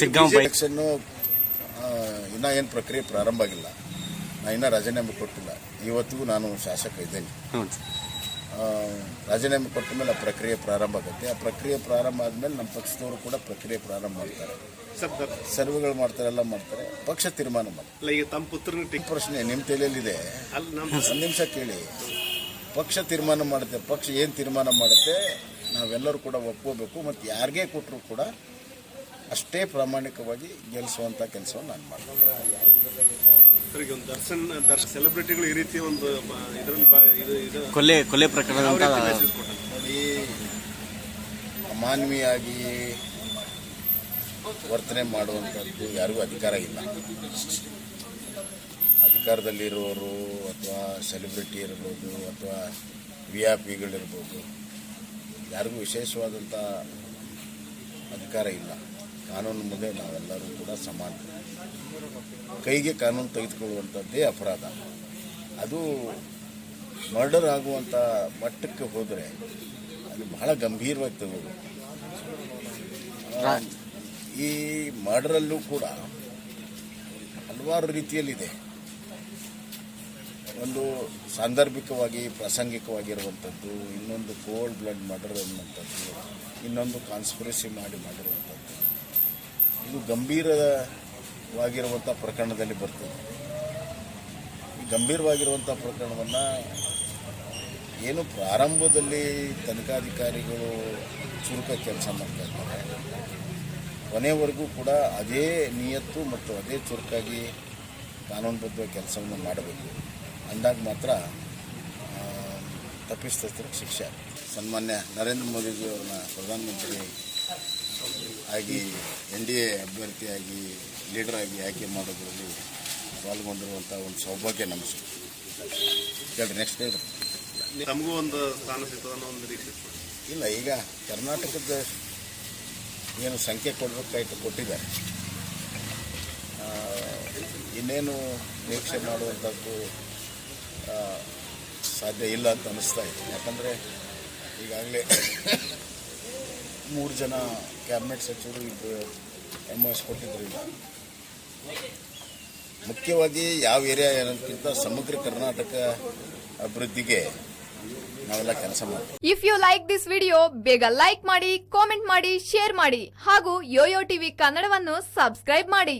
Shiggaon by election ಇನ್ನೂ ಏನು ಪ್ರಕ್ರಿಯೆ ಪ್ರಾರಂಭ ಆಗಿಲ್ಲ. ನಾ ಇನ್ನೂ ರಾಜೀನಾಮೆ ಕೊಟ್ಟಿಲ್ಲ. ಇವತ್ತಿಗೂ ನಾನು ಶಾಸಕ ಇದ್ದೇನೆ. ರಾಜೀನಾಮೆ ಕೊಟ್ಟ ಮೇಲೆ ಆ ಪ್ರಕ್ರಿಯೆ ಪ್ರಾರಂಭ ಆಗುತ್ತೆ. ಆ ಪ್ರಕ್ರಿಯೆ ಪ್ರಾರಂಭ ಆದಮೇಲೆ ನಮ್ಮ ಪಕ್ಷದವರು ಕೂಡ ಪ್ರಕ್ರಿಯೆ ಪ್ರಾರಂಭ ಮಾಡ್ತಾರೆ. ಸರ್ ಸರ್ವೆಗಳು ಮಾಡ್ತಾರೆ ಎಲ್ಲ ಮಾಡ್ತಾರೆ. ಪಕ್ಷ ತೀರ್ಮಾನ ಮಾಡ್ತಾರೆ. ಅಲ್ಲ ಈಗ ತಮ್ಮ ಪುತ್ರನ ಪ್ರಶ್ನೆ ನಿಮ್ಮ ತಲೆಯಲ್ಲಿದೆ. ಒಂದು ನಿಮಿಷ ಕೇಳಿ. ಪಕ್ಷ ತೀರ್ಮಾನ ಮಾಡುತ್ತೆ ಪಕ್ಷ ಏನು ತೀರ್ಮಾನ ಮಾಡುತ್ತೆ ನಾವೆಲ್ಲರೂ ಕೂಡ ಒಪ್ಕೋಬೇಕು ಮತ್ತು ಯಾರಿಗೇ ಕೊಟ್ಟರು ಕೂಡ ಅಷ್ಟೇ ಪ್ರಾಮಾಣಿಕವಾಗಿ ಗೆಲ್ಲಿಸುವಂಥ ಕೆಲಸವನ್ನು ನಾನು ಮಾಡ್ತೀನಿ. ದರ್ಶನ್ ದರ್ಶನ್ ಸೆಲೆಬ್ರಿಟಿಗಳು ಈ ರೀತಿ ಒಂದು ಇದರಲ್ಲಿ ಇದು ಇದು ಕೊಲೆ ಕೊಲೆ ನೋಡಿ ಅಮಾನವೀಯಾಗಿ ವರ್ತನೆ ಮಾಡುವಂಥದ್ದು ಯಾರಿಗೂ ಅಧಿಕಾರ ಇಲ್ಲ. ಅಧಿಕಾರದಲ್ಲಿರುವವರು ಅಥವಾ ಸೆಲೆಬ್ರಿಟಿ ಇರ್ಬೋದು ಅಥವಾ ವಿ ಆರ್ ಪಿಗಳಿರ್ಬೋದು ಯಾರಿಗೂ ವಿಶೇಷವಾದಂಥ ಅಧಿಕಾರ ಇಲ್ಲ. ಕಾನೂನು ಮುಂದೆ ನಾವೆಲ್ಲರೂ ಕೂಡ ಸಮಾನ ಕೈಗೆ ಕಾನೂನು ತೆಗೆದುಕೊಳ್ಳುವಂಥದ್ದೇ ಅಪರಾಧ. ಅದು ಮರ್ಡರ್ ಆಗುವಂಥ ಮಟ್ಟಕ್ಕೆ ಹೋದರೆ ಅದು ಬಹಳ ಗಂಭೀರವಾಗಿ ತಗೋಬೇಕು ಈ ಮರ್ಡರಲ್ಲೂ ಕೂಡ ಹಲವಾರು ರೀತಿಯಲ್ಲಿದೆ. ಒಂದು ಸಾಂದರ್ಭಿಕವಾಗಿ, ಪ್ರಾಸಂಗಿಕವಾಗಿರುವಂಥದ್ದು, ಇನ್ನೊಂದು ಕೋಲ್ಡ್ ಬ್ಲಡ್ ಮರ್ಡರ್ ಅನ್ನುವಂಥದ್ದು, ಇನ್ನೊಂದು ಕಾನ್ಸ್ಪಿರಸಿ ಮಾಡಿ ಮಾಡಿರುವಂಥದ್ದು. ಇದು ಗಂಭೀರವಾಗಿರುವಂಥ ಪ್ರಕರಣದಲ್ಲಿ ಬರ್ತದೆ. ಈ ಗಂಭೀರವಾಗಿರುವಂಥ ಪ್ರಕರಣವನ್ನು ಏನು ಪ್ರಾರಂಭದಲ್ಲಿ ತನಿಖಾಧಿಕಾರಿಗಳು ಚುರುಕ ಕೆಲಸ ಮಾಡ್ತಾ ಇದ್ದಾರೆ. ಕೊನೆವರೆಗೂ ಕೂಡ ಅದೇ ನಿಯತ್ತು ಮತ್ತು ಅದೇ ಚುರುಕಾಗಿ ಕಾನೂನುಬದ್ಧ ಕೆಲಸವನ್ನು ಮಾಡಬೇಕು. ಅಂದಾಗ ಮಾತ್ರ ಆ, ಶಿಕ್ಷೆ. ಸನ್ಮಾನ್ಯ ನರೇಂದ್ರ ಮೋದಿಜಿಯವ್ರನ್ನ ಪ್ರಧಾನಮಂತ್ರಿ ಆಗಿ ಎನ್ ಡಿ ಎ ಅಭ್ಯರ್ಥಿಯಾಗಿ ಲೀಡರ್ ಆಗಿ ಆಯ್ಕೆ ಮಾಡೋದ್ರಲ್ಲಿ ಪಾಲ್ಗೊಂಡಿರುವಂಥ ಒಂದು ಸೌಭಾಗ್ಯ ನಮಸ್ತೆ ಹೇಳ್ರಿ ನೆಕ್ಸ್ಟ್ ಹೇಳ್ರಿ. ನಮಗೂ ಒಂದು ಸ್ಥಾನ ಸಿಗ್ತದೆ ಅನ್ನೋ ಒಂದು ನಿರೀಕ್ಷೆ ಇಲ್ಲ ಈಗ ಕರ್ನಾಟಕದ ಏನು ಸಂಖ್ಯೆ ಕೊಡಬೇಕಾಯ್ತು ಕೊಟ್ಟಿದ್ದಾರೆ. ಇನ್ನೇನು ನಿರೀಕ್ಷೆ ಮಾಡುವಂಥದ್ದು ಸಾಧ್ಯ ಇಲ್ಲ ಅಂತ ಅನ್ನಿಸ್ತಾ ಇದೆ. ಯಾಕಂದರೆ ಈಗಾಗಲೇ ಮೂರು ಜನ ಕ್ಯಾಬಿನೆಟ್ ಸಚಿವರು ಇಬ್ಬರು ಎಂ ಎಸ್ ಮುಖ್ಯವಾಗಿ ಯಾವ ಏರಿಯಾ ಏನಕ್ಕಿಂತ ಸಮಗ್ರ ಕರ್ನಾಟಕ ಅಭಿವೃದ್ಧಿಗೆ ನಾವೆಲ್ಲ ಕೆಲಸ ಮಾಡ್ತೀವಿ. If you like this video ಬೇಗ ಲೈಕ್ ಮಾಡಿ ಕಾಮೆಂಟ್ ಮಾಡಿ ಶೇರ್ ಮಾಡಿ ಹಾಗೂ ಯೋಯೋ ಟಿವಿ ಕನ್ನಡವನ್ನು ಸಬ್ಸ್ಕ್ರೈಬ್ ಮಾಡಿ.